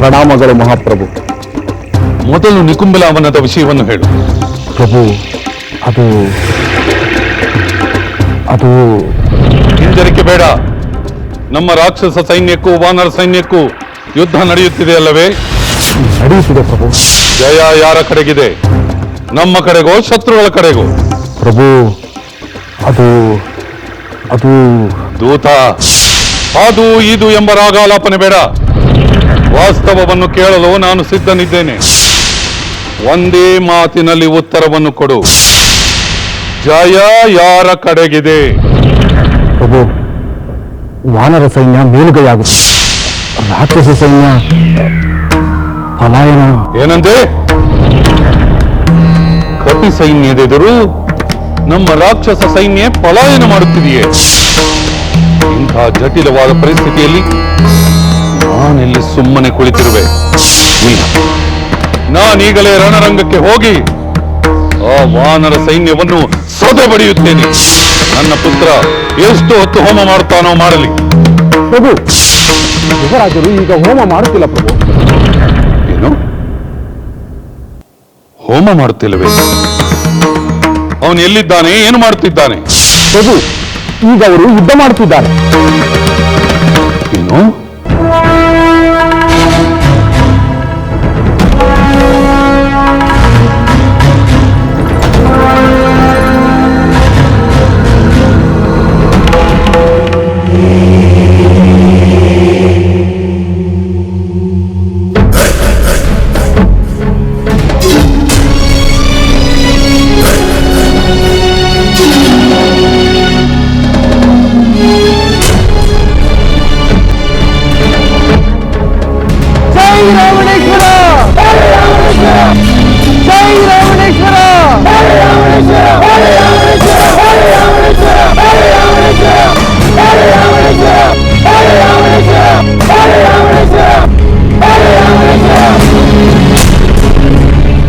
ಪ್ರಣಾಮಗಳು ಮಹಾಪ್ರಭು. ಮೊದಲು ನಿಕುಂಬಲ ಅವನದ ವಿಷಯವನ್ನು ಹೇಳು. ಪ್ರಭು ಅದು ಅದು ಹಿಂಜರಿಕೆ ಬೇಡ. ನಮ್ಮ ರಾಕ್ಷಸ ಸೈನ್ಯಕ್ಕೂ ವಾನರ ಸೈನ್ಯಕ್ಕೂ ಯುದ್ಧ ನಡೆಯುತ್ತಿದೆ ಅಲ್ಲವೇ? ನಡೆಯುತ್ತಿದೆ ಪ್ರಭು. ಜಯ ಯಾರ ಕಡೆಗಿದೆ? ನಮ್ಮ ಕಡೆಗೋ ಶತ್ರುಗಳ ಕಡೆಗೋ? ಪ್ರಭು ಅದು ಅದು ದೂತ ಅದು ಇದು ಎಂಬ ರಾಗಾಲಾಪನೆ ಬೇಡ. ವಾಸ್ತವವನ್ನು ಕೇಳಲು ನಾನು ಸಿದ್ಧನಿದ್ದೇನೆ. ಒಂದೇ ಮಾತಿನಲ್ಲಿ ಉತ್ತರವನ್ನು ಕೊಡು. ಜಯ ಯಾರ ಕಡೆಗಿದೆ? ಪ್ರಭು ವಾನರ ಸೈನ್ಯ ಮೇಲುಗೈಯಾಗುತ್ತೆ ರಾಕ್ಷಸ ಸೈನ್ಯ ಪಲಾಯನ. ಏನಂದೆ ಕಪಿ ಸೈನ್ಯದೆದುರು ನಮ್ಮ ರಾಕ್ಷಸ ಸೈನ್ಯ ಪಲಾಯನ ಮಾಡುತ್ತಿದೆಯೇ? ಇಂಥ ಜಟಿಲವಾದ ಪರಿಸ್ಥಿತಿಯಲ್ಲಿ ನಾನಿಲ್ಲಿ ಸುಮ್ಮನೆ ಕುಳಿತಿರುವೆ. ನಾನೀಗಲೇ ರಣರಂಗಕ್ಕೆ ಹೋಗಿ ಆ ವಾನರ ಸೈನ್ಯವನ್ನು ಸದೆ ಬಡಿಯುತ್ತೇನೆ. ನನ್ನ ಪುತ್ರ ಎಷ್ಟು ಹೊತ್ತು ಹೋಮ ಮಾಡುತ್ತಾನೋ ಮಾಡಲಿ. ಪ್ರಭು, ಯುವರಾಜರು ಈಗ ಹೋಮ ಮಾಡುತ್ತಿಲ್ಲ ಪ್ರಭು. ಏನು? ಹೋಮ ಮಾಡುತ್ತಿಲ್ಲವೇ? ಅವನು ಎಲ್ಲಿದ್ದಾನೆ? ಏನು ಮಾಡುತ್ತಿದ್ದಾನೆ? ಪ್ರಭು, ಈಗ ಅವರು ಯುದ್ಧ ಮಾಡುತ್ತಿದ್ದಾರೆ. ರಾವಣೇಶ್ವರ ಜೈ ರಾವಣೇಶ್ವರ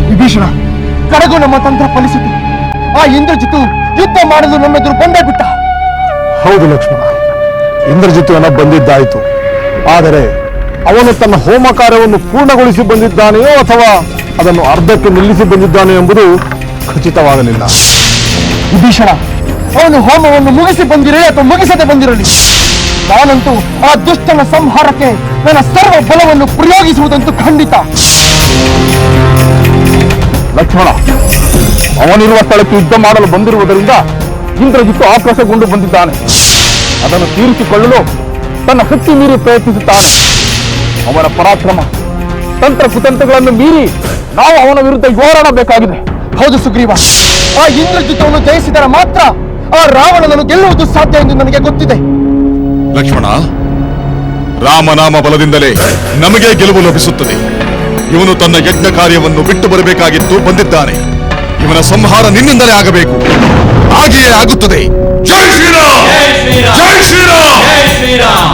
ವಿಭೀಷಣ ಕಡೆಗೂ ನಮ್ಮ ತಂತ್ರ ಫಲಿಸಿತು. ಆ ಇಂದ್ರಜಿತು ಯುದ್ಧ ಮಾಡಲು ನಮ್ಮೆದುರು ಬಂದೇ ಬಿಟ್ಟ. ಹೌದು ಲಕ್ಷ್ಮಣ ಇಂದ್ರಜಿತ್ವನ ಬಂದಿದ್ದಾಯಿತು. ಆದರೆ ಅವನು ತನ್ನ ಹೋಮ ಕಾರ್ಯವನ್ನು ಪೂರ್ಣಗೊಳಿಸಿ ಬಂದಿದ್ದಾನೆಯೋ ಅಥವಾ ಅದನ್ನು ಅರ್ಧಕ್ಕೆ ನಿಲ್ಲಿಸಿ ಬಂದಿದ್ದಾನೆ ಎಂಬುದು ಖಚಿತವಾಗಲಿಲ್ಲ. ವಿಭೀಷಣ ಅವನು ಹೋಮವನ್ನು ಮುಗಿಸಿ ಬಂದಿರಲಿ ಅಥವಾ ಮುಗಿಸದೆ ಬಂದಿರಲಿ. ನಾನಂತೂ ಆ ದುಷ್ಟನ ಸಂಹಾರಕ್ಕೆ ನನ್ನ ಸರ್ವ ಬಲವನ್ನು ಪ್ರಯೋಗಿಸುವುದಂತೂ ಖಂಡಿತ. ಲಕ್ಷ್ಮಣ ಅವನಿರುವ ಸ್ಥಳಕ್ಕೆ ಯುದ್ಧ ಮಾಡಲು ಬಂದಿರುವುದರಿಂದ ಇಂದ್ರಜಿತ್ತು ಆಕ್ರೋಶಗೊಂಡು ಬಂದಿದ್ದಾನೆ. ಅದನ್ನು ತೀರಿಸಿಕೊಳ್ಳಲು ತನ್ನ ಶಕ್ತಿ ಮೀರಿ ಪ್ರಯತ್ನಿಸುತ್ತಾನೆ. ಅವನ ಪರಾಕ್ರಮ ತಂತ್ರ ಕುತಂತ್ರಗಳನ್ನು ಮೀರಿ ನಾವು ಅವನ ವಿರುದ್ಧ ಹೋರಾಡಬೇಕಾಗಿದೆ. ಹೌದು ಸುಗ್ರೀವ. ಆ ಇಂದ್ರಜಿತವನ್ನು ಜಯಿಸಿದರೆ ಮಾತ್ರ ಆ ರಾವಣನನ್ನು ಗೆಲ್ಲುವುದು ಸಾಧ್ಯ ಎಂದು ನನಗೆ ಗೊತ್ತಿದೆ. ಲಕ್ಷ್ಮಣ ರಾಮನಾಮ ಬಲದಿಂದಲೇ ನಮಗೆ ಗೆಲುವು ಲಭಿಸುತ್ತದೆ. ಇವನು ತನ್ನ ಯಜ್ಞ ಕಾರ್ಯವನ್ನು ಬಿಟ್ಟು ಬರಬೇಕಾಗಿತ್ತು ಬಂದಿದ್ದಾನೆ. ಇವನ ಸಂಹಾರ ನಿನ್ನಿಂದಲೇ ಆಗಬೇಕು. ಹಾಗೆಯೇ ಆಗುತ್ತದೆ. ಜೈ ಶ್ರೀರಾಮ್! ಜೈ ಶ್ರೀರಾಮ್!